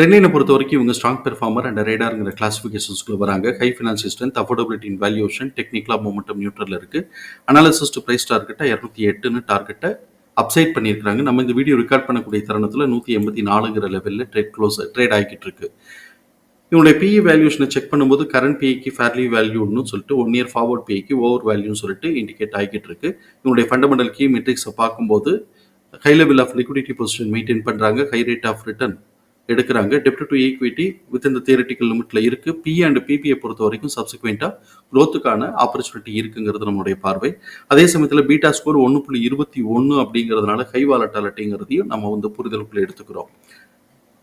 ட்ரெண்ட்லைனை பொறுத்த வரைக்கும் இவங்க ஸ்ட்ராங் பெர்ஃபார்மர் அண்ட் ரேடாருங்கிற கிளாசிஃபிகேஷன்ஸ்குள்ள வராங்க. High financial strength affordability in valuation டெக்னிக்கலாக மூமெண்டம் நியூட்ரலில் இருக்குது அனாலிசிஸ் டு ப்ரைஸ் டார்கெட்டாக இரநூத்தி எட்டுன்னு டார்கெட்டை அப்சைட் பண்ணியிருக்காங்க நம்ம இந்த வீடியோ ரெக்கார்ட் பண்ணக்கூடிய தருணத்தில் நூற்றி எண்பத்தி நாலுங்கிற லெவலில் ட்ரேட் க்ளோஸ் ட்ரேட் ஆகிட்டு இருக்கு. இவனுடைய பிஇ வேல்யூஷனை செக் பண்ணும்போது கரண்ட் பிஐக்கு ஃபேர்லி வேல்யூன்னு சொல்லிட்டு ஒன் இயர் ஃபார்வர்ட் பிஐக்கு ஓவர் வேல்யூன்னு சொல்லிட்டு இண்டிகேட் ஆகிட்டு இருக்கு. இவனுடைய ஃபண்டமெண்டல் கீ மெட்ரிக்ஸை பார்க்கும்போது high level of liquidity position maintain பண்ணுறாங்க ஹை ரேட் ஆஃப் ரிட்டர்ன் எடுக்கிறாங்க. டெப்ட் டு ஈக்விட்டி வித் இந்த தியரட்டிக்கல் லிமிட்ல இருக்கு. பி அண்ட் பிபிஐ பொறுத்த வரைக்கும் சப்சிக்வெண்ட்டாக க்ரோத்துக்கான ஆப்பர்ச்சுனிட்டி இருக்குங்கிறது நம்மளுடைய பார்வை. அதே சமயத்தில் பீட்டா ஸ்கோர் ஒன்று புள்ளி இருபத்தி ஒன்று அப்படிங்கிறதுனால ஹை வாலட்டாலிட்டிங்கிறதையும் நம்ம வந்து புரிதலுக்குள்ள எடுத்துக்கிறோம்.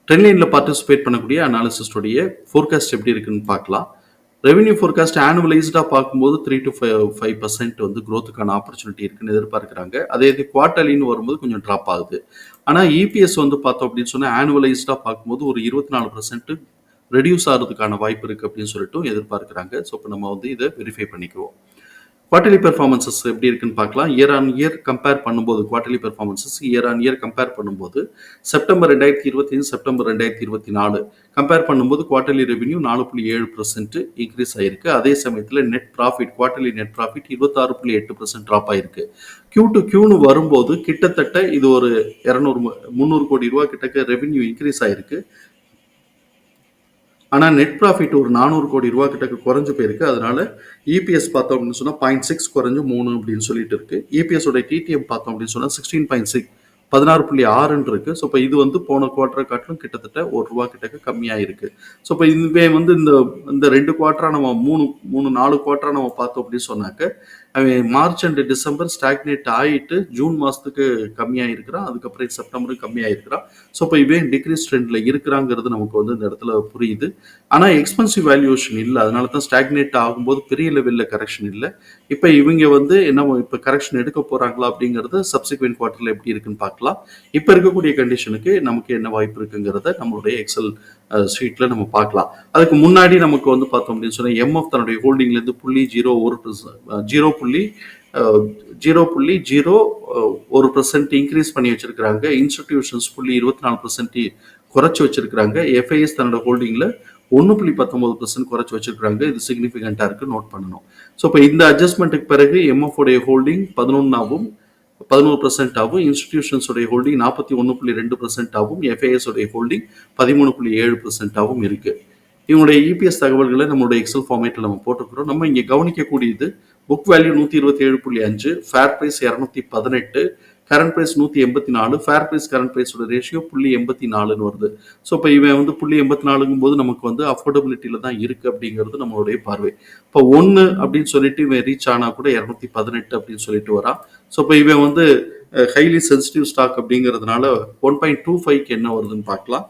ட்ரெண்ட்லைனில் பார்ட்டிசிபேட் பண்ணக்கூடிய அனாலிசிஸ்டுடைய ஃபோர்காஸ்ட் எப்படி இருக்குன்னு பார்க்கலாம். ரெவென்யூ ஃபோர்காஸ்ட் ஆனுவலைஸ்டாக பார்க்கும்போது three to five five percent வந்து க்ரோத்துக்கான ஆப்பர்ச்சுனிட்டி இருக்குன்னு எதிர்பார்க்குறாங்க. அதே இது குவார்டர்லின்னு வரும்போது கொஞ்சம் ட்ராப் ஆகுது. ஆனால் இபிஎஸ் வந்து பார்த்தோம் அப்படின்னு சொன்னால் ஆனுவலைஸ்டாக பார்க்கும்போது ஒரு இருபத்தி நாலு பர்சன்ட் ரெடியூஸ் ஆகிறதுக்கான வாய்ப்பு இருக்குது அப்படின்னு சொல்லிட்டு எதிர்பார்க்குறாங்க. ஸோ இப்போ நம்ம வந்து இதை வெரிஃபை பண்ணிக்குவோம். குவார்டர்லி பெர்ஃபார்மன்சஸ் எப்படி இருக்குன்னு பார்க்கலாம். இயர் ஆன் இயர் கம்பேர் பண்ணும்போது quarterly performances year on year compare பண்ணும்போது செப்டம்பர் ரெண்டாயிரத்தி இருபத்தி செப்டம்பர் ரெண்டாயிரத்தி இருபத்தி நாலு கம்பேர் பண்ணும்போது குவார்டர்லி ரெவென்யூ நாலு புள்ளி ஏழு பர்சன்ட் இன்க்ரீஸ் ஆயிருக்கு. அதே சமயத்தில் net profit quarterly net profit இருபத்தாறு புள்ளி எட்டு பர்சன்ட் ட்ராப் ஆயிருக்கு. கியூ டு கியூன்னு வரும்போது கிட்டத்தட்ட இது ஒரு இரநூறு முந்நூறு கோடி ரூபா கிட்டக்க ரெவென்யூ இன்க்ரீஸ் ஆயிருக்கு. ஆனால் நெட் ப்ராஃபிட் ஒரு நானூறு கோடி ரூபா கிட்ட குறைஞ்சு போயிருக்கு. அதனால இபிஎஸ் பார்த்தோம் அப்படின்னு சொன்னால் பாயிண்ட் சிக்ஸ் குறைஞ்சு மூணு அப்படின்னு சொல்லிட்டு இருக்கு. இபிஎஸோட டிடிஎம் பார்த்தோம் அப்படின்னு சொன்னால் சிக்ஸ்டீன் பாயிண்ட் சிக்ஸ் பதினாறு புள்ளி ஆறுன்னு இருக்கு ஸோ இப்போ இது வந்து போன குவார்டரை காட்டிலும் கிட்டத்தட்ட ஒரு ரூபா கிட்டக்க கம்மியாக இருக்கு ஸோ இப்போ இதுவே வந்து இந்த இந்த ரெண்டு குவார்டரா நம்ம மூணு மூணு நாலு குவார்டரா நம்ம பார்த்தோம் அப்படின்னு சொன்னாக்க மார்ச் அண்ட் டிசம்பர் ஸ்டாக்னேட் ஆகிட்டு ஜூன் மாதத்துக்கு கம்மியாக இருக்கிறான் அதுக்கப்புறம் செப்டம்பரும் கம்மியாக இருக்கிறான் ஸோ இப்போ இவன் டிக்ரீஸ் ட்ரெண்டில் இருக்கிறாங்கிறது நமக்கு வந்து இந்த இடத்துல புரியுது. ஆனால் எக்ஸ்பென்சிவ் வேல்யூஷன் இல்லை. அதனால தான் ஸ்டாக்னேட் ஆகும்போது பெரிய லெவலில் கரெக்ஷன் இல்லை. இப்போ இவங்க வந்து என்ன இப்போ கரெக்ஷன் எடுக்க போகிறாங்களா அப்படிங்கிறது சப்சிக்வெண்ட் குவார்ட்டரில் எப்படி இருக்குன்னு பார்க்கலாம். இப்போ இருக்கக்கூடிய கண்டிஷனுக்கு நமக்கு என்ன வாய்ப்பு இருக்குங்கிறத நம்மளுடைய எக்ஸல் ஸ்வீட்டில் நம்ம பார்க்கலாம். அதுக்கு முன்னாடி நமக்கு வந்து பார்த்தோம் அப்படின்னு சொன்னால் எம்எஃப் தன்னுடைய ஹோல்டிங்லேருந்து புள்ளி ஜீரோ ஒரு ஜீரோ புள்ளி ஜீரோ புள்ளி ஜீரோ ஒரு பர்சன்ட் இன்க்ரீஸ் பண்ணி வச்சிருக்கிறாங்க. இன்ஸ்டிடியூஷன்ஸ் புள்ளி இருபத்தி நாலு பர்சன்ட் குறைச்சி வச்சிருக்கிறாங்க. எஃப்ஐஎஸ் தன்னோட ஹோல்டிங்கில் ஒன்று புள்ளி பத்தொன்பது பர்சன்ட் குறைச்சி வச்சிருக்காங்க இது சிக்னிஃபிகண்ட்டாக இருக்கு நோட் பண்ணணும். ஸோ இப்போ இந்த அட்ஜஸ்ட்மெண்ட்டுக்கு பிறகு எம்எஃப் உடைய ஹோல்டிங் பதினொன்றாவும் பதினோரு பர்சன்ட் ஆகும். இன்ஸ்டிடியூஷன்ஸ் உடைய ஹோல்டிங் நாற்பத்தி ஒன்று புள்ளி ரெண்டு பர்சன்ட் ஆகும். எஃப்ஐஎஸ் உடைய ஹோல்டிங் பதிமூணு புள்ளி ஏழு பர்சன்ட் ஆகும் இருக்கு. இவங்களுடைய இபிஎஸ் தகவல்களை நம்மளுடைய எக்ஸல் ஃபார்மேட்டில் நம்ம போட்டுக்கிறோம் நம்ம இங்கே கவனிக்கக்கூடியது புக் வேல்யூ நூற்றி இருபத்தி ஏழு புள்ளி அஞ்சு ஃபேர் ப்ரைஸ் இரநூத்தி பதினெட்டு கரண்ட் ப்ரைஸ் நூற்றி எண்பத்தி நாலு ஃபேர் ப்ரைஸ் கரண்ட் ப்ரைஸோட ரேஷியோ புள்ளி எண்பத்தி நாலுன்னு வருது. ஸோ இப்போ இவன் வந்து புள்ளி எண்பத்தி நாலுங்கும் போது நமக்கு வந்து அஃபோர்டபிலிட்டியில் தான் இருக்குது அப்படிங்கிறது நம்மளுடைய பார்வை. இப்போ ஒன்று அப்படின்னு சொல்லிட்டு இவன் ரீச் ஆனால் கூட இரநூத்தி பதினெட்டு அப்படின்னு சொல்லிட்டு வரான். ஸோ இப்போ இவன் வந்து ஹைலி சென்சிட்டிவ் ஸ்டாக் அப்படிங்கிறதுனால ஒன் பாயிண்ட் டூ ஃபைவ்க்கு என்ன வருதுன்னு பார்க்கலாம்.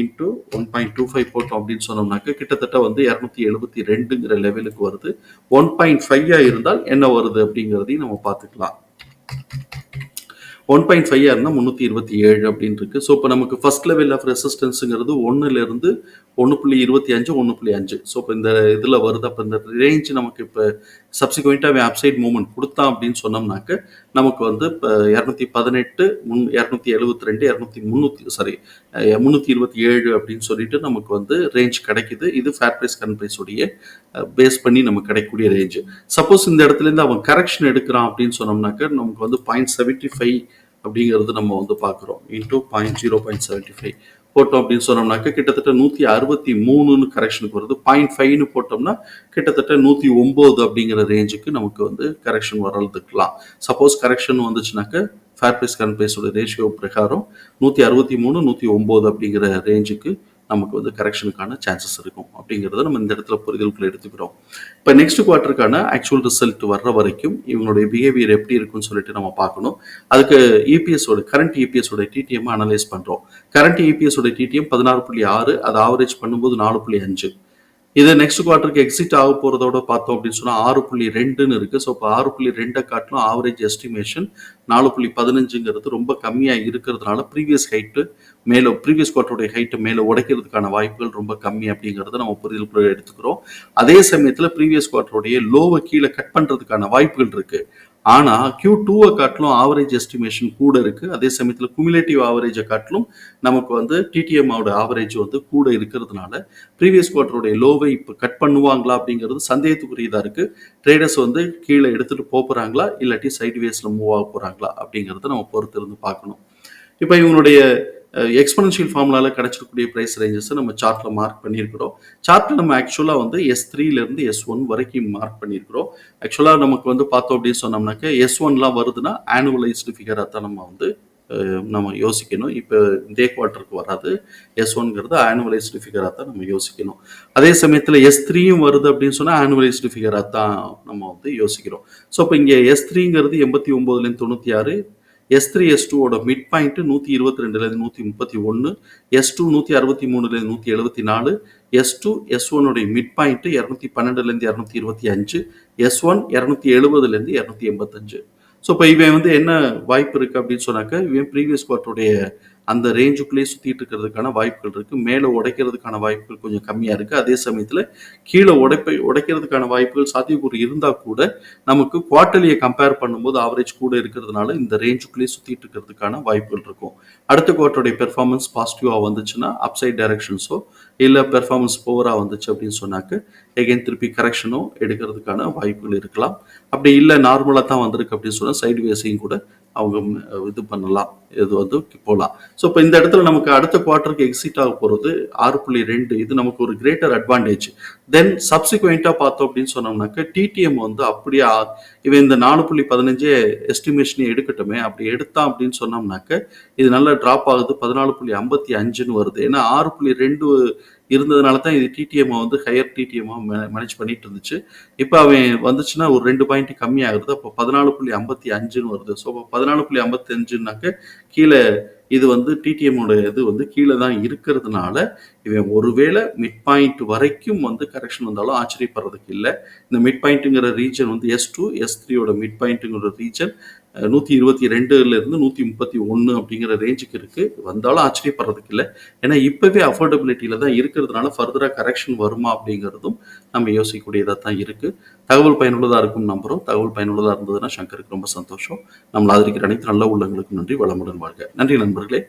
Into one point two five போட்டோம் அப்படின்னு சொன்னோம்னாக்க கிட்டத்தட்ட வந்து இரநூத்தி எழுபத்தி ரெண்டுங்கிற லெவலுக்கு வருது. ஒன் பாயிண்ட் ஃபைவாக இருந்தால் என்ன வருது அப்படிங்கிறதையும் நம்ம பார்த்துக்கலாம். ஒன் பாயிண்ட் ஃபைவ் இருந்தால் முந்நூற்றி இருபத்தி ஏழு அப்படின்னு இருக்கு ஸோ இப்போ நமக்கு ஃபர்ஸ்ட் லெவல் ஆஃப் ரெசிஸ்டன்ஸுங்கிறது ஒன்றுலேருந்து ஒன்று புள்ளி இருபத்தி அஞ்சு ஒன்று புள்ளி அஞ்சு. ஸோ இப்போ இந்த இதில் வருது. அப்போ இந்த ரேஞ்ச் நமக்கு இப்போ சப்சிக்வெண்ட்டாக அப்சைட் மூவ்மெண்ட் கொடுத்தான் அப்படின்னு சொன்னோம்னாக்க நமக்கு வந்து இப்போ இரநூத்தி பதினெட்டு முன் இரநூத்தி எழுபத்தி ரெண்டு இரநூத்தி முந்நூற்றி சாரி முந்நூற்றி இருபத்தி ஏழு அப்படின்னு சொல்லிட்டு நமக்கு வந்து ரேஞ்ச் கிடைக்குது. இது ஃபேர் ப்ரைஸ் கரண்ட் ப்ரைஸுடைய பேஸ் பண்ணி நமக்கு கிடைக்கக்கூடிய ரேஞ்சு சப்போஸ் இந்த இடத்துலேருந்து அவன் கரெக்ஷன் எடுக்கிறான் அப்படின்னு சொன்னோம்னாக்க நமக்கு வந்து பாயிண்ட் செவன்ட்டி ஃபைவ் அப்படிங்கிறது நம்ம வந்து பார்க்குறோம். Into point zero point seventy five போட்டோம் அப்படின்னு சொன்னோம்னாக்க கிட்டத்தட்ட நூற்றி அறுபத்தி மூணுன்னு கரெக்ஷனுக்கு வருது. பாயிண்ட் ஃபைவ்னு போட்டோம்னா கிட்டத்தட்ட நூற்றி ஒம்பது அப்படிங்கிற ரேஞ்சுக்கு நமக்கு வந்து கரெக்ஷன் வரதுக்கலாம் சப்போஸ் கரெக்ஷன் வந்துச்சுனாக்க ஃபேர் பிரைஸ் கரண்ட் பிரைஸோட ரேஷியோ பிரகாரம் நூற்றி அறுபத்தி மூணு நூற்றி ஒம்பது அப்படிங்கிற ரேஞ்சுக்கு நமக்கு வந்து கரெக்ஷனுக்கான சான்சஸ் இருக்கும். அப்படிங்கிறத நம்ம இந்த இடத்துல புரிதலுக்குள்ள எடுத்துக்கிறோம். இப்போ நெக்ஸ்ட் குவார்ட்டருக்கான ஆக்சுவல் ரிசல்ட் வர்ற வரைக்கும் இவங்களுடைய பிஹேவியர் எப்படி இருக்குன்னு சொல்லிட்டு நம்ம பார்க்கணும். அதுக்கு இபிஎஸோட கரண்ட் இபிஎஸோட டிடிஎம் அனலைஸ் பண்ணுறோம் கரண்ட் இபிஎஸோட டிடிஎம் பதினாறு புள்ளி ஆறு அதை ஆவரேஜ் பண்ணும்போது நாலு புள்ளி அஞ்சு. இது நெக்ஸ்ட் குவார்ட்டருக்கு எக்ஸிட் ஆக போறதோட பார்த்தோம் அப்படின்னு சொன்னா ஆறு புள்ளி ரெண்டுன்னு இருக்கு. ஸோ இப்போ ஆறு புள்ளி ரெண்டை காட்டிலும் ஆவரேஜ் எஸ்டிமேஷன் நாலு புள்ளி பதினஞ்சுங்கிறது ரொம்ப கம்மியா இருக்கிறதுனால ப்ரீவியஸ் ஹைட்டு மேலே ப்ரீவியஸ் குவார்ட்டருடைய ஹைட்டை மேலே உடைக்கிறதுக்கான வாய்ப்புகள் ரொம்ப கம்மி அப்படிங்கிறத நம்ம புரிதல் எடுத்துக்கிறோம். அதே சமயத்தில் ப்ரீவியஸ் குவார்ட்டருடைய லோவை கீழே கட் பண்ணுறதுக்கான வாய்ப்புகள் இருக்குது ஆனால் கியூ டூவை காட்டிலும் ஆவரேஜ் எஸ்டிமேஷன் கூட இருக்குது அதே சமயத்தில் குமிலேட்டிவ் ஆவரேஜை காட்டிலும் நமக்கு வந்து டிடிஎம்மோட ஆவரேஜ் வந்து கூட இருக்கிறதுனால ப்ரீவியஸ் குவார்ட்டருடைய லோவை இப்போ கட் பண்ணுவாங்களா அப்படிங்கிறது சந்தேகத்துக்குரியதாக இருக்குது ட்ரேடர்ஸ் வந்து கீழே எடுத்துகிட்டு போக இல்லாட்டி சைடு வேஸ்ல மூவ் ஆக போகிறாங்களா அப்படிங்கிறத நம்ம பொறுத்திருந்து பார்க்கணும். இப்போ இவங்களுடைய எக்ஸ்பனன்ஷியல் ஃபார்முலாவில் கிடைச்சிருக்கக்கூடிய ப்ரைஸ் ரேஞ்சஸை நம்ம சார்ட்டில் மார்க் பண்ணியிருக்கிறோம். சார்ட்டில் நம்ம ஆக்சுவலாக வந்து எஸ் த்ரீலேருந்து எஸ் ஒன் வரைக்கும் மார்க் பண்ணியிருக்கிறோம். ஆக்சுவலாக நமக்கு வந்து பார்த்தோம் அப்படின்னு சொன்னோம்னாக்க எஸ் ஒன்லாம் வருதுன்னா ஆனுவலைஸ்டு ஃபிகராக தான் நம்ம வந்து நம்ம யோசிக்கணும். இப்போ இதே குவார்ட்டருக்கு வராது. எஸ் ஒன்ங்கிறது ஆனுவலைஸ்டு ஃபிகராக தான் நம்ம யோசிக்கணும். அதே சமயத்தில் எஸ் த்ரீயும் வருது அப்படின்னு சொன்னால் ஆனுவலைஸ்டு ஃபிகராக தான் நம்ம வந்து யோசிக்கிறோம். ஸோ இப்போ இங்கே எஸ் த்ரீங்கிறது எண்பத்தி ஒம்போதுலேருந்து தொண்ணூற்றி ஆறு எஸ் த்ரீ எஸ் டூவோட மிட் பாயிண்ட்டு நூற்றி இருபத்தி ரெண்டுலேருந்து நூற்றி முப்பத்தி ஒன்று எஸ் டூ நூற்றி அறுபத்தி மூணுலேருந்து நூற்றி எழுபத்தி நாலு எஸ் டூ எஸ் ஒன்னுடைய மிட் பாயிண்ட்டு இரநூத்தி பன்னெண்டுலேருந்து இரநூத்தி இருபத்தி அஞ்சு எஸ் ஒன் இரநூத்தி எழுபதுலேருந்து இரநூத்தி எண்பத்தஞ்சு. ஸோ இப்போ இவன் வந்து என்ன வாய்ப்பு இருக்குது அப்படின்னு சொன்னாக்க இவன் ப்ரீவியஸ் குவார்ட்டருடைய அந்த ரேஞ்சுக்குள்ளேயே சுற்றிட்டு இருக்கிறதுக்கான வாய்ப்புகள் இருக்குது மேலே உடைக்கிறதுக்கான வாய்ப்புகள் கொஞ்சம் கம்மியாக இருக்குது அதே சமயத்தில் கீழே உடைப்பை உடைக்கிறதுக்கான வாய்ப்புகள் சாத்தியக்கூறு இருந்தால் கூட நமக்கு குவார்டர்லியை கம்பேர் பண்ணும்போது ஆவரேஜ் கூட இருக்கிறதுனால இந்த ரேஞ்சுக்குள்ளேயே சுற்றிட்டு இருக்கிறதுக்கான வாய்ப்புகள் இருக்கும். அடுத்த குவார்ட்டருடைய பெர்ஃபார்மன்ஸ் பாசிட்டிவாக வந்துச்சுன்னா அப்சைட் டைரக்ஷன்ஸோ இல்லை பெர்ஃபார்மன்ஸ் போவராக வந்துச்சு அப்படின்னு சொன்னாக்க எகைன் திருப்பி கரெக்ஷனோ எடுக்கிறதுக்கான வாய்ப்புகள் இருக்கலாம். அப்படி இல்லை நார்மலாக தான் வந்திருக்கு அப்படின்னு சொன்னால் சைடு வேஸையும் கூட அவங்க இது பண்ணலாம் இது வந்து போகலாம் ஸோ இப்போ இந்த இடத்துல நமக்கு அடுத்த குவார்ட்டருக்கு எக்ஸிட் ஆக போகிறது ஆறு புள்ளி ரெண்டு இது நமக்கு ஒரு கிரேட்டர் அட்வான்டேஜ் தென் சப்சிக்வெண்ட்டாக பார்த்தோம் அப்படின்னு சொன்னோம்னாக்க டிடிஎம் வந்து அப்படியே ஆ- இவன் இந்த நாலு புள்ளி பதினஞ்சே எஸ்டிமேஷனே எடுக்கட்டுமே அப்படி எடுத்தான் அப்படின்னு சொன்னோம்னாக்க இது நல்லா ட்ராப் ஆகுது பதினாலு புள்ளி ஐம்பத்தி அஞ்சுன்னு வருது. ஏன்னா ஆறு புள்ளி ரெண்டு இருந்ததுனால தான் இது டிடிஎம் வந்து ஹையர் டிடிஎம்மாக மேனேஜ் பண்ணிட்டு இருந்துச்சு. இப்போ அவன் வந்துச்சுன்னா ஒரு ரெண்டு பாயிண்ட் கம்மியாகிறது அப்போ பதினாலு புள்ளி ஐம்பத்தி அஞ்சுன்னு வருது. ஸோ பதினாலு புள்ளி ஐம்பத்தி அஞ்சுனாக்க கீழே இது வந்து டிடிஎம்மோட இது வந்து கீழே தான் இருக்கிறதுனால இவன் ஒருவேளை மிட் பாயிண்ட் வரைக்கும் வந்து கரெக்ஷன் வந்தாலும் ஆச்சரியப்படுறதுக்கு இல்லை. இந்த மிட் பாயிண்ட்டுங்கிற ரீஜன் வந்து எஸ் டூ எஸ் த்ரீயோட மிட் பாயிண்ட்டுங்கிற ரீஜன் நூற்றி இருபத்தி ரெண்டுலேருந்து நூற்றி முப்பத்தி ஒன்று அப்படிங்கிற ரேஞ்சுக்கு இருக்குது வந்தாலும் ஆச்சரியப்படுறதுக்கு இல்லை. ஏன்னா இப்போவே அஃபோர்டபிலிட்டியில் தான் இருக்கிறதுனால ஃபர்தராக கரெக்ஷன் வருமா அப்படிங்கிறதும் நம்ம யோசிக்கக்கூடியதாக தான் இருக்குது தகவல் பயனுள்ளதாக இருக்கும் நம்புகிறோம் தகவல் பயனுள்ளதாக இருந்ததுன்னா சங்கருக்கு ரொம்ப சந்தோஷம். நம்மளை ஆதரிக்கிற அனைத்து நல்ல உள்ளங்களுக்கும் நன்றி. வளமுடன் வாழ்க. நன்றி நண்பர்களே.